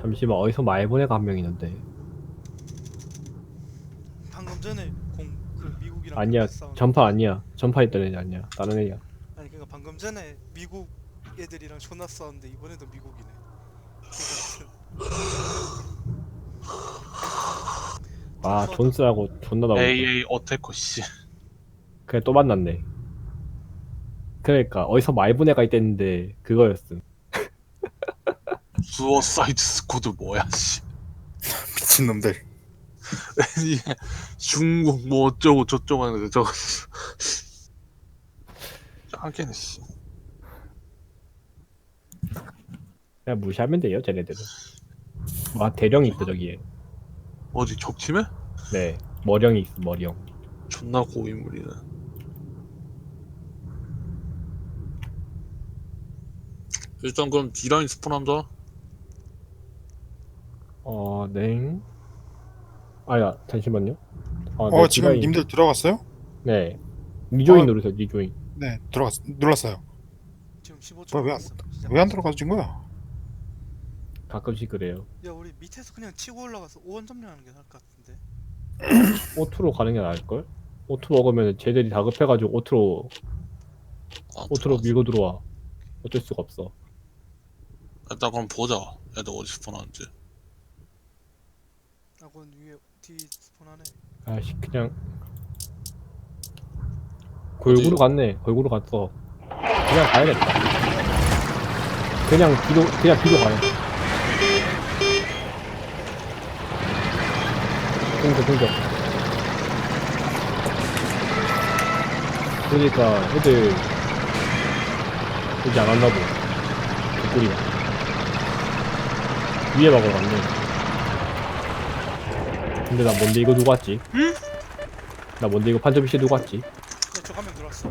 잠시만 어디서 말보네가 한 명 있는데. 방금 전에 공 그 미국이랑 아니야 싸운 전파 아니야. 전파 있던 애 아니야. 다른 애야. 아니 그러니까 방금 전에 미국 애들이랑 존나 싸웠는데 이번에도 미국이네. 아 존스라고 존나 나오고 AA 어태커 씨. 그래 또 만났네. 그러니까 어디서 말보네가 있댔는데 그거였음 수어사이드 스쿼드 뭐야 씨. 미친놈들. 중국 뭐 어쩌고 저쩌고 하는데 저거. 짱깨네 씨. 그냥 무시하면 돼요 쟤네들은. 와 대령이 있어 저기에. 어디 적팀에? 네 머령이 있어 머령. 존나 고인물이네. 일단 그럼 D라인 스폰한다 어, 네. 아야, 잠시만요. 아, 어 네, 지금 디자인- 님들 들어갔어요? 네. 리조인 어. 누르세요, 리조인. 네 들어갔 눌렀어요. 지금 15초 뭐야, 왜. 시작. 왜안 들어가진 거야? 가끔씩 그래요. 야 우리 밑에서 그냥 치고 올라가서 오원 점령하는 게 나을 것 같은데. 오투로 가는 게 나을걸? 오투 먹으면 쟤들이 다급해가지고 오투로, 아, 오투로. 밀고 들어와. 어쩔 수가 없어. 일단 그럼 보자 애들 어디 스폰하는지 아건 위에 뒤 스폰하네. 아씨, 그냥. 골고루 갔네. 골고루 갔어. 그냥 가야겠다. 그냥 뒤로, 그냥 뒤로 가요. 공격, 공격. 그러니까 애들 여기 안 왔나 보. 개꿀이다. 위에 막으러 갔네. 근데 나 뭔데 이거 누구 왔지? 나 뭔데 이거 판접이 씨 누구 왔지? 가면 들어왔어.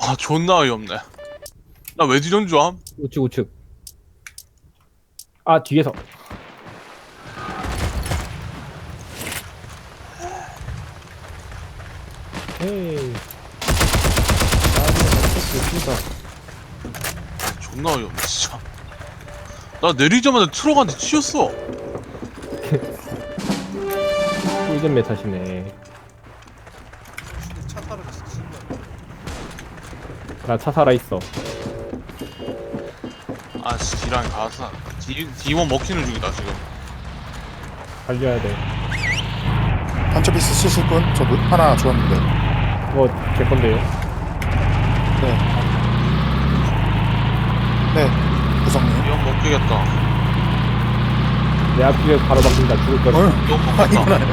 아 존나 어이없네 나 왜 뒤전 줄 암? 우측 우측 아 뒤에서 에이 존나 어이없네 진짜 나 내리자마자 트럭한테 치였어 꿀잼 메타시네 근데 차 타러 갔어. 신기하다. 나차 살아있어 아씨 가서 D, D1 먹히는 중이다 지금 달려야 돼 판처비스 쓰실 분? 저 노- 하나 주었는데. 그거 제 건데요 네. 네. 구성님. D1 먹히겠다 내 앞길에 바로 박힌다 죽을 거야 어휴. D1 아, 먹혔다 이건 아니야.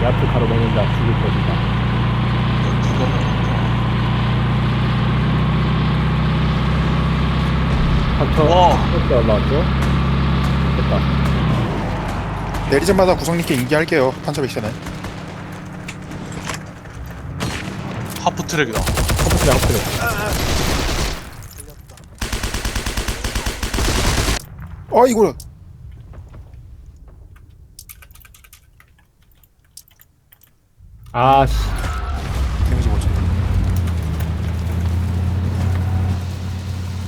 내 앞을 가로 막는다 죽을 것이다 와. 올라왔죠? 됐다 내리자마자 구성님께 인기할게요. 판처비스는. 하프 트랙이다 컴퓨터 양쪽에 걸렸다. 어 이거 아씨 데미지 뭐지?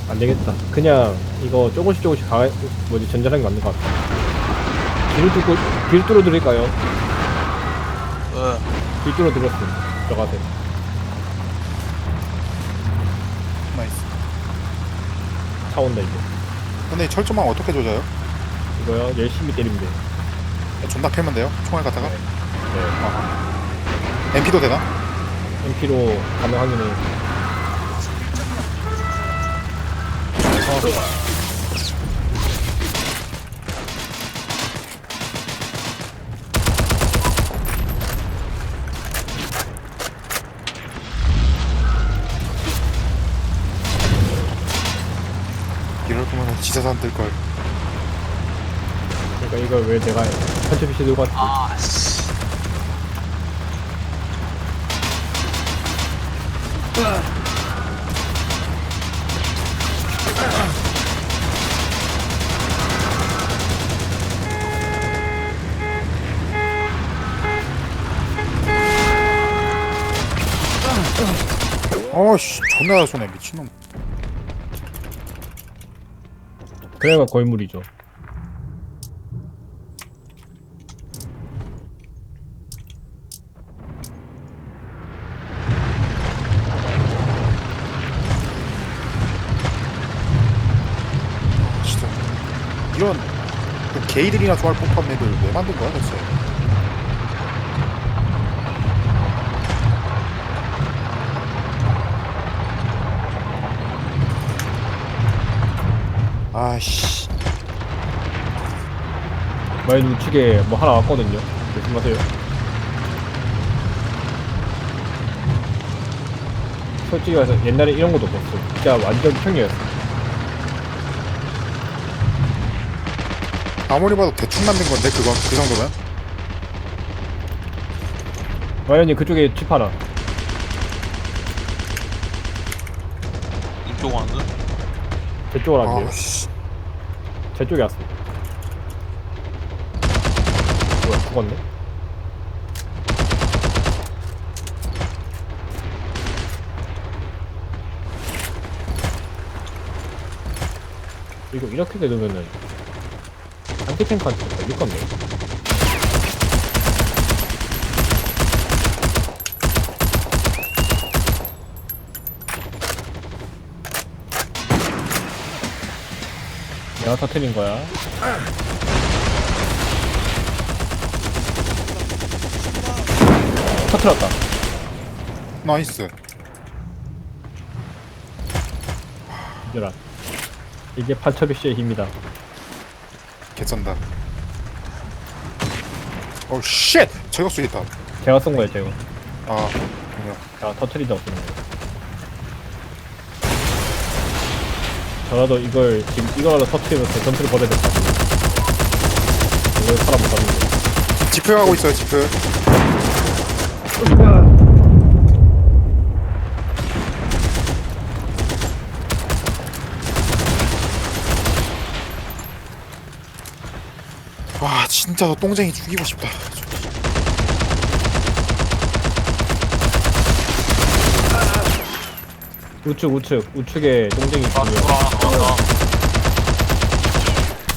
안 되겠다. 그냥 이거 조금씩 조금씩 가, 뭐지, 전전하는 게 맞는 것 같아. 뒤를 뚫고, 뒤를 뚫어 드릴까요? 네. 뒤 뚫어 드렸음. 들어가세요. 차 온다, 이제. 근데 이 철조망 어떻게 조져요? 이거요, 열심히 때리면 돼. 존나 패면 돼요? 총알 갖다가? 네. 아, MP도 되나? MP로 가능하긴 해. 이럴 그만 지사도 안 뜰걸. 그러니까 이걸 왜 내가 컨트롤 C 누가 아, 씨. 어씨 존나 손에 미친놈. 그래가 거인물이죠. 아, 진짜 이런 그 게이들이나 좋아할 법한 맵을 왜 만든 거야 대체 아씨 마인 우측에 뭐 하나 왔거든요. 조심하세요. 솔직히 말해서 옛날에 이런 것도 없었어. 진짜 완전 평이었어. 아무리 봐도 대충 만든 건데 그거 그 정도면 마연이 그쪽에 칩 하나. 이쪽 왔는데? 제 쪽으로 안 돼요. 아씨 제 쪽에 왔어. 뭐야, 죽었네? 이거 이렇게 되면은 안티탱크한테 걸릴 건데. 내가 터트린 거야. 터트렸다. 나이스 이제라. 이게 판처비 씨의 힘이다. 개쩐다 어쉣 저격 수 있다 제가 쏜 거예요, 제가. 아 뭐야 제가 쏜 거예 저라도 이걸 지금 이거라도 터트리면 대전투를 벌여야 될것 같아요. 이걸 사람 못 잡는 지프 하고 있어요 거. 와 진짜 저 똥쟁이 죽이고 싶다 우측, 우측, 우측에 동쟁이 아, 있고요. 돌아 하나 나온다.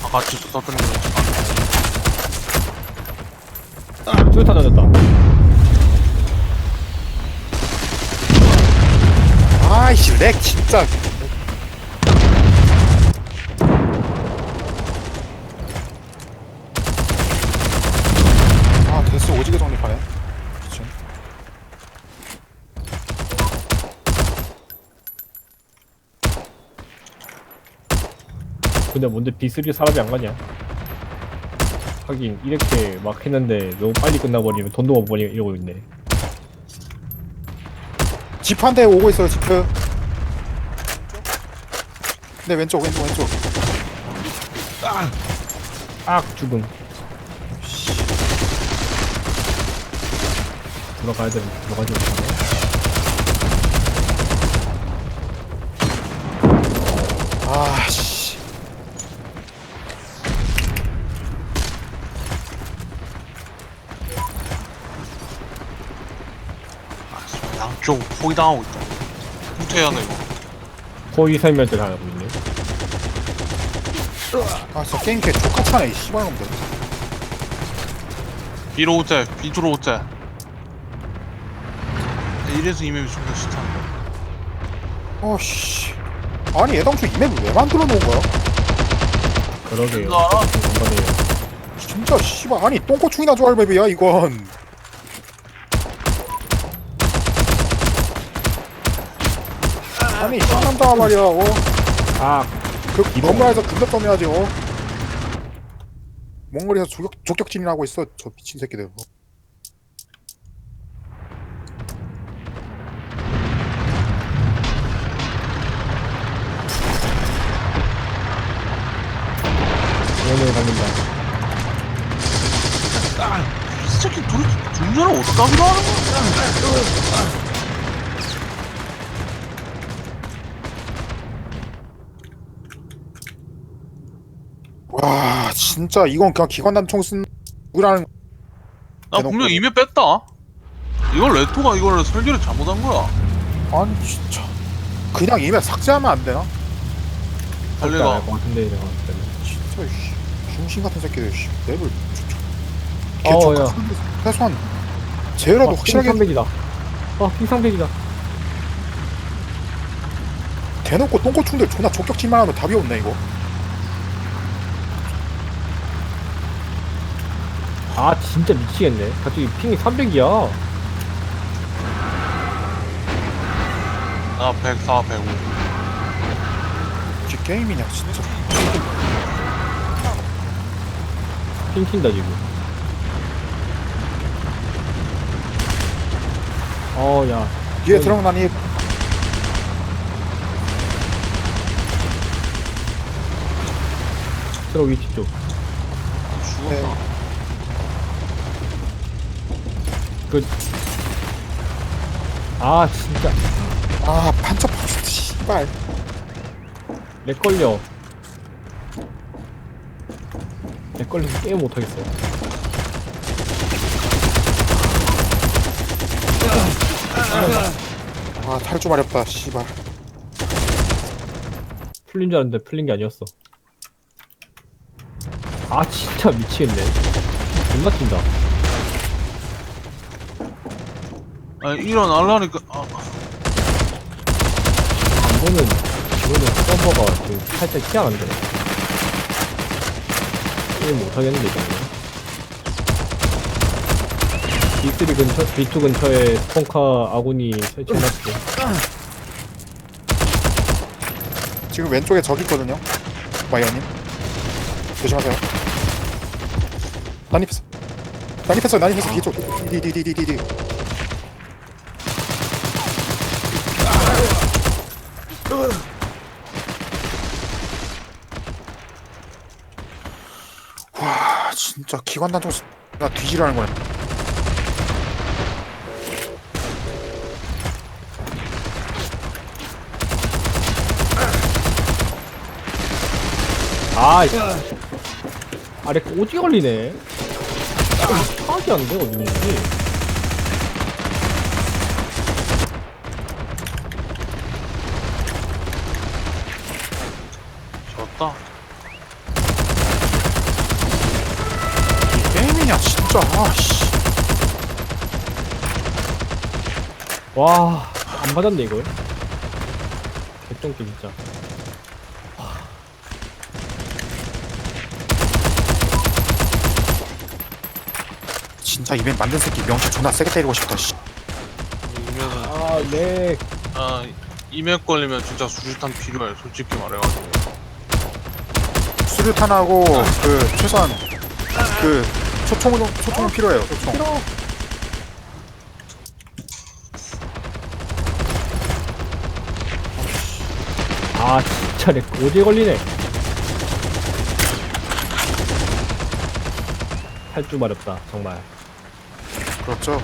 아, 같이 터뜨린 거. 수류탄 던졌다. 아이씨 렉 진짜 아 데스 오지게 정립하네 미친 근데 뭔데 B3 사람이 안 가냐? 하긴 이렇게 막 했는데 너무 빨리 끝나버리면 돈도 못 버니 이러고 있네. 지프 한대 오고 있어요 지프 네 왼쪽 왼쪽 왼쪽 악 죽음. 들어가야 되는 들어가지 못하네. 아씨 쪽 포위 당하고 있다. 돼, 이거. 포위 설명들 하고 있네. 아 진짜 게임 개 족같아네 이 씨발놈들 B로 후퇴, B쪽으로 후퇴. 이래서 이맵이 존나 싫다. 어씨 아니 애당초 이 맵을 왜 만들어 놓은 거야 그러게요. 알아? 한번에 진짜 씨발 아니 똥꼬충이나 좋아할 맵이야 이건 아니 쌍남자가 말이야 어? 악그 건물에서 근접 좀 해야지 어? 몽골에서 조격, 조격진이나 하고 있어 저 미친 새끼들 어. 오늘 갑니다. 이 새끼 둘이 중전을 어디다 하는 거야? 와 진짜 이건 그냥 기관단총 쓴 우라는 나 분명 이맵 뺐다. 이걸 레토가 이걸 설계를 잘못한 거야. 아니 진짜. 그냥 이메일 삭제하면 안 되나? 할것 리가 같은데 때는 진짜 씨. 중심 같은 새끼들 씨. 랩을 어, 야. 최소한 제로도 아, 확실하게 300이다. 아 핑300이다. 대놓고 똥꼬충들 존나 족격질만 하면 답이 없네 이거 아 진짜 미치겠네. 갑자기 핑이 300이야. 나 104, 105 이게 게임이냐 진짜? 핑 튄다 지금. 어야. 뒤에 들어가니 트럭 위치 쪽. 죽었다 그... 아 진짜. 아 반짝 박스 씨발. 렉 걸려. 렉 걸려서 게임 못하겠어 아탈좀 어렵다 씨발. 풀린 줄 알았는데 풀린 게 아니었어. 아 진짜 미치겠네. 존나 튄다 아니 일어날라니까 아, 이거는 이거는 서버가 좀 살짝 희한한데. 게임 못하겠는데 이거는. B3 근처, B2 근처에 스폰카 아군이 설치해놨고 지금 왼쪽에 적 있거든요. 마이어님. 조심하세요. 난입했어. 난입했어 난입했어. 뒤쪽. 디디디디디 진짜 기관 단총 나 뒤지라는 거야 아 이- 아래 오지 걸리네? 파악이 안 돼 어디 있는지 졌다 이 게임이냐 진짜. 아씨. 와안 맞았네 이걸. 개똥기 진짜. 진짜 이벤 만든 새끼 명치 존나 세게 때리고 싶다 씨. 이면은 아렉 아 이맥 걸리면 진짜 수류탄 필요해 솔직히 말해가지고. 수류탄하고 그 최소한 그 초총은 초총은 필요해요 초총. 아 진짜 렉 오지 걸리네. 할 줄 마렵다 정말. 그렇죠.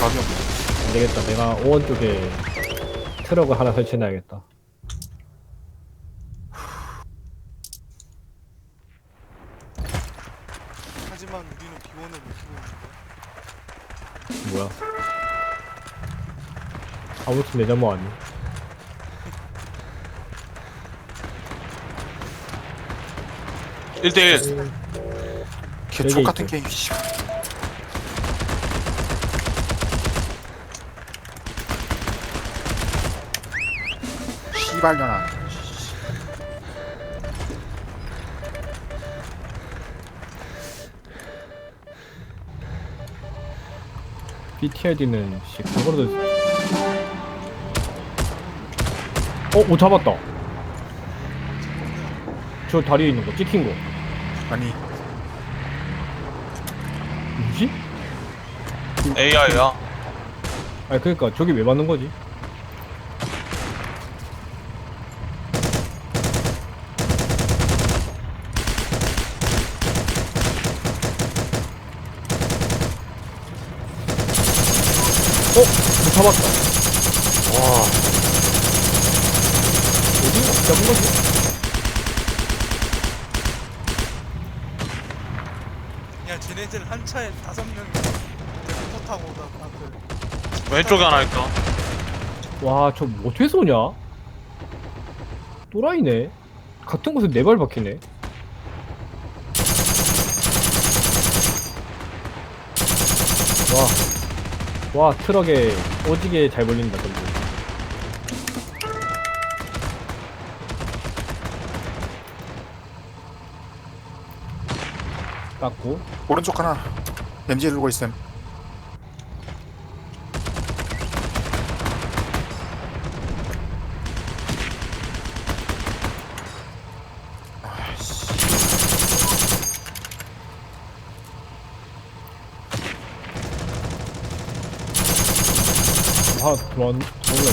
가격 안되겠다. 내가 오원 쪽에 트럭을 하나 설치해놔야겠다 하지만 우리는 비원을 못 키우는 거야. 뭐야 아무튼 내 잘못 아니 1대1 개촉 같은 있죠. 게임 씨. 씨발년아 BTRD는 씨 그거로도 어? 오 잡았다 저 다리에 있는 거 찍힌 거 아니 뭐지? AI야 아니 그니까 저기 왜 맞는 거지? 어? 저 잡았다 와 어디? 잡은 거지? 야야 쟤네들 한 차에 다섯 명 대포 타고 오다가 그 왼쪽에 하나 있다 와, 저 어떻게 쏘냐? 또라이네. 같은 곳에 네 발 박히네. 와, 와 트럭에 오지게 잘 벌린다 전부. 깎고. 오른쪽 하나. MG 들고 있음 아 들어왔 들어올라.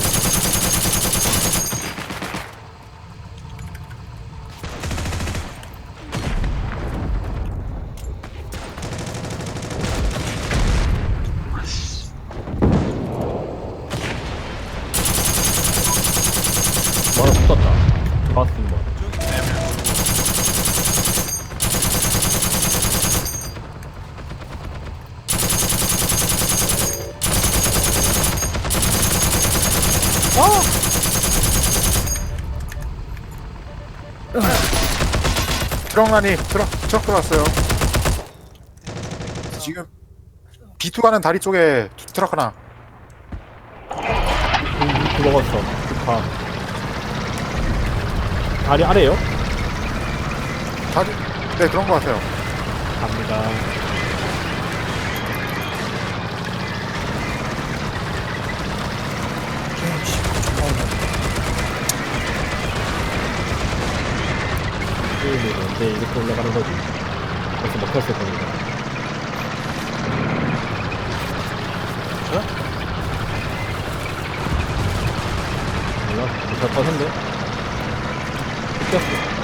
뭐라 붙었다. 봤습니다. 트럭 안이 트럭 트럭 들어왔어요 지금 B2 가는 다리 쪽에 트럭 하나 음, 들어갔어. 가. 다리 아래요? 다리 네 그런 거 같아요 갑니다. 게임 씨 존나 어렵네. 게임이 언제 이렇게 올라가는 거지? 벌써 먹혔을 겁니다. 몰라, 못할 뻔한데? 웃겼어.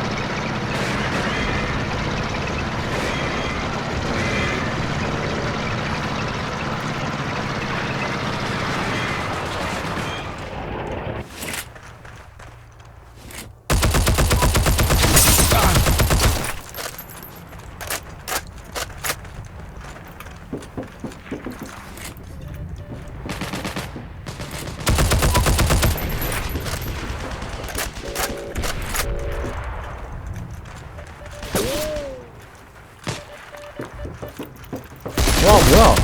와, 뭐야?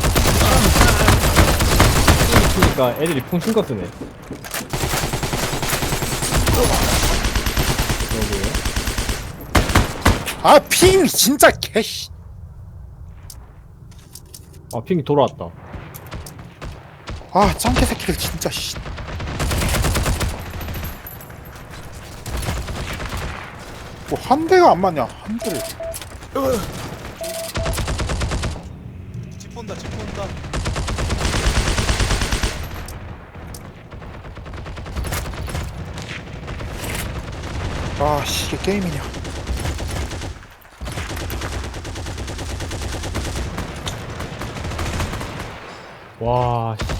그러니까 애들이 풍신껏 쓰네. 여기에요? 아핑 진짜 개씨 아, 핑이 돌아왔다. 아 짱개 새끼들 진짜 씨 뭐 한 대가 안 맞냐 한 대를 집 본다 집 본다 아씨 이게 게임이냐 와, 씨.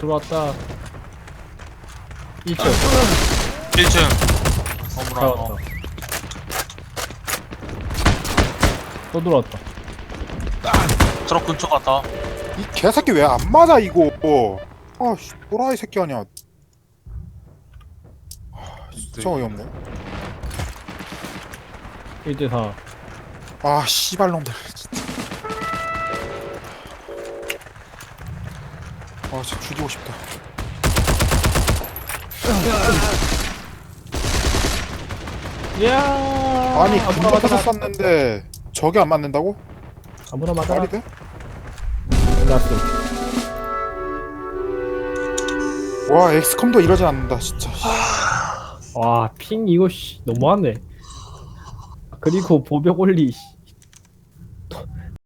들어왔다. 1층. 1층 어머나 잡았다. 또 들어왔다. 트럭 근처 갔다 이 개새끼 왜 안 맞아 이거 아씨 또라이 새끼 아니야 아, 진짜 어이없네 1대4. 아 씨발놈들 진짜 아 진짜 죽이고 싶다 야 아니 아무나 근접해서 맞아. 쐈는데 저게 안 맞는다고? 아무나 맞아. 말이 돼? 나스. 와 엑스컴도 이러진 않는다 진짜 와, 핑 이거 씨 너무하네. 그리고 보벽 올리 씨.